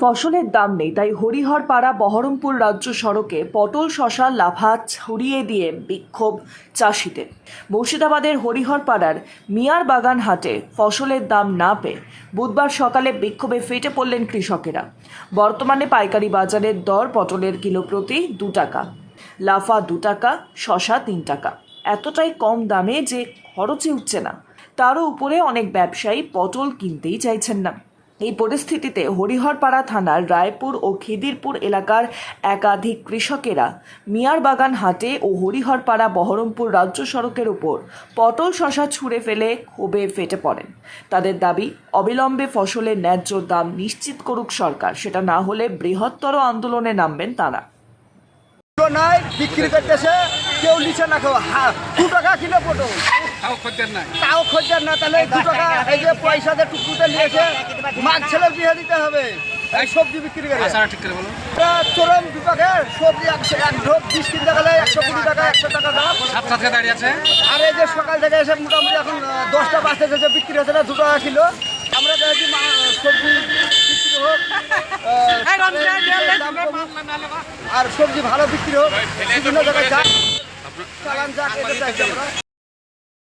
ফসলের দাম নেই, তাই হরিহরপাড়া বহরমপুর রাজ্য সড়কে পটল শশা লাফা, ছড়িয়ে দিয়ে বিক্ষোভ চাষিদের। মুর্শিদাবাদের হরিহরপাড়ার মিয়ার বাগান হাটে ফসলের দাম না পেয়ে বুধবার সকালে বিক্ষোভে ফেটে পড়লেন কৃষকেরা। বর্তমানে পাইকারি বাজারের দর পটলের কিলো প্রতি দু টাকা, লাফা দু টাকা শশা তিন টাকা। এতটাই কম দামে যে খরচে উঠছে না। তারও উপরে অনেক ব্যবসায়ী পটল কিনতেই চাইছেন না। এই পরিস্থিতিতে হরিহরপাড়া থানার রায়পুর ও খিদিরপুর এলাকার একাধিক কৃষকেরা মিয়ার বাগান হাটে ও হরিহরপাড়া বহরমপুর রাজ্য সড়কের উপর পটল শশা ছুঁড়ে ফেলে ক্ষোভে ফেটে পড়েন। তাদের দাবি, অবিলম্বে ফসলের ন্যায্য দাম নিশ্চিত করুক সরকার, সেটা না হলে বৃহত্তর আন্দোলনে নামবেন তারা। নাই বিক্রি করতেছে কেউ নিচে না কেউ হা- দু টাকা কিলো পটল। তাও খদ্দের নাই। তাও খোঁজার না তাহলে দু টাকা এই যে পয়সা দিয়ে টুকুতে নিয়েছে মাছ ছেলে বিয়ে দিতে হবে। এই সবজি বিক্রি করে। ঠিক করে বলো চরম বিপাকে সবজি একশো এক ঢোক বিশ কিনতে গেলে একশো কুড়ি টাকা একশো টাকা দাম। সাত দাঁড়িয়ে আছে। আর এই যে সকাল থেকে এসে মোটামুটি এখন দশটা বাজতে যে বিক্রি হচ্ছে না দু টাকা কিলো। আমরা চাইছি মা- সবজি বিক্রি হোক। আর সবজি ভালো বিক্রি হোক বিভিন্ন জায়গায় চালান যাক এটা চাইছি আমরা।